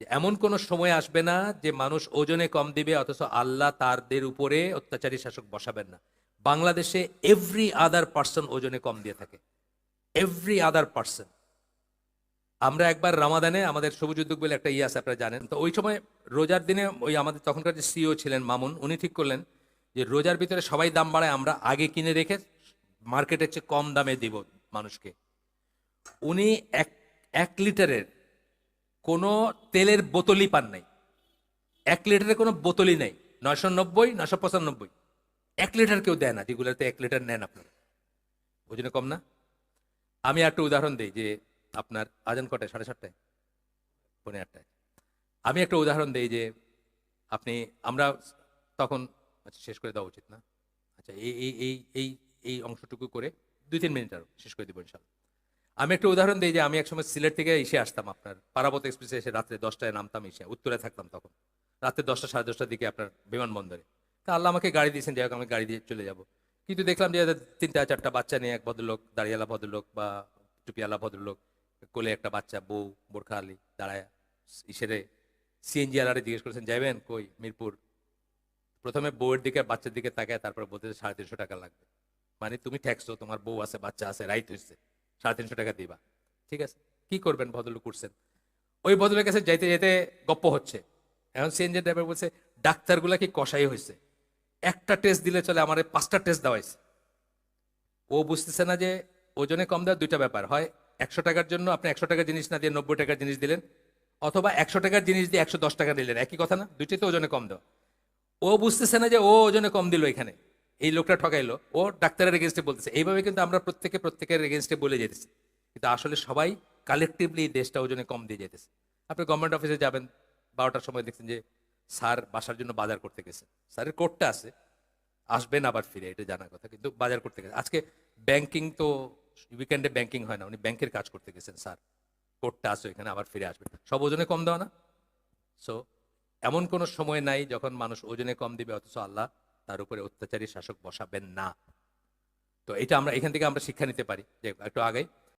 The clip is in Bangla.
এমন কোনো সময় আসবে না যে মানুষ ওজনে কম দিবে, অথচ আল্লাহ তারদের উপরে অত্যাচারী শাসক বসাবেন না। বাংলাদেশে এভরি আদার পার্সন ওজনে কম দিয়ে থাকে। এভরি আদার পার্সন আমরা একবার রামাদানে, আমাদের সবুজ উদ্যোগ বলে একটা ইয়ে আছে, আপনারা জানেন। তো ওই সময় রোজার দিনে ওই আমাদের তখনকার যে সিও ছিলেন মামুন, উনি ঠিক করলেন যে রোজার ভিতরে সবাই দাম বাড়ায়, আমরা আগে কিনে রেখে মার্কেটের চেয়ে কম দামে দিব মানুষকে। উনি এক এক লিটারের কোনো তেলের বোতলই পান নাই। এক লিটারে কোনো বোতলই নেই। নয়শো নব্বই, নয়শো পঁচানব্বই। এক লিটার কেউ দেয় না, যেগুলোতে এক লিটার নেন আপনারা। ওজনে কম না? আমি একটা উদাহরণ দিই যে আপনার আজান কটায়? সাড়ে সাতটায়? পৌনে আটটায়। আমি একটা উদাহরণ দিই যে আপনি, আমরা তখন আচ্ছা শেষ করে দেওয়া উচিত না। আচ্ছা এই এই এই এই এই অংশটুকু করে দুই, তিন মিনিট আরও শেষ করে দেবো ইনশাল্লাহ। আমি একটা উদাহরণ দিই যে আমি একসময় সিলেট থেকে এসে আসতাম আপনার পারাবত এক্সপ্রেসে এসে রাত্রে দশটায় নামতাম এসে, উত্তরে থাকতাম তখন। রাত্রে দশটা, সাড়ে দশটার দিকে আপনার বিমানবন্দরে। তা আল্লাহ আমাকে গাড়ি দিয়েছেন, যাই হোক, আমি গাড়ি দিয়ে চলে যাব। কিন্তু দেখলাম যে তিনটা, চারটা বাচ্চা নিয়ে এক ভদ্রলোক, দাঁড়িয়ালা ভদ্রলোক বা টুপিয়ালা ভদ্রলোক, কোলে একটা বাচ্চা, বউ বোরখা আলী দাঁড়ায়, ইসেরে সিএনজি আলারে জিজ্ঞেস করেছেন যাবেন কই? মিরপুর? প্রথমে বউয়ের দিকে, বাচ্চার দিকে তাকায়, তারপরে বলতে সাড়ে তিনশো টাকা লাগবে। মানে তুমি ট্যাক্সো তোমার বউ আছে, বাচ্চা আছে রাইট হয়েছে সাড়ে তিনশো টাকা দিবা। ঠিক আছে? কি করবেন ভদ্রলোক করছেন ওই ভদ্রলোকের কাছে যাইতে যেতে গপ্প হচ্ছে। এখন সিএনজি ড্রাইভার বলছে, ডাক্তারগুলা কি কষাই হয়েছে একটা টেস্ট দিলে চলে, আমার পাঁচটা টেস্ট দেওয়াইছে ও বুঝতেছে না যে, ওজনে কম দেওয়ার দুইটা ব্যাপার। হয় একশো টাকার জন্য আপনি একশো টাকার জিনিস না দিয়ে নব্বই টাকার জিনিস দিলেন, অথবা একশো টাকার জিনিস দিয়ে একশো দশ টাকা দিলেন। একই কথা না? দুইটাই তো ওজনে কম দেওয়া। ও বুঝতেছে না যে, ও ওজনে কম দিল এখানে। এই লোকটা ঠকাইলো, ও ডাক্তারের এগেনস্টে বলতেছে। এইভাবে কিন্তু আমরা প্রত্যেকে প্রত্যেকের এগেনস্টে বলে যেতেছি। কিন্তু আসলে সবাই কালেকটিভলি দেশটা ওজনে কম দিয়ে যেতেছে। আপনি গভর্নমেন্ট অফিসে যাবেন, বারোটার সময় দেখছেন যে স্যার বাসার জন্য বাজার করতে গেছে। স্যারের কোর্টটা আছে, আসবেন আবার ফিরে, এটা জানার কথা, কিন্তু বাজার করতে গেছে। আজকে ব্যাংকিং তো উইকেন্ডে ব্যাংকিং হয় না, উনি ব্যাংকের কাজ করতে গেছেন, স্যার। কোর্টটা আছে এখানে আবার ফিরে আসবেন। সব ওজনে কম দেওয়া না। সো এমন কোনো সময় নাই যখন মানুষ ওজনে কম দিবে, অথচ আল্লাহ তার উপরে অত্যাচারী শাসক বসাবেন না। তো এটা আমরা, এখান থেকে আমরা শিক্ষা নিতে পারি। যে একটু আগে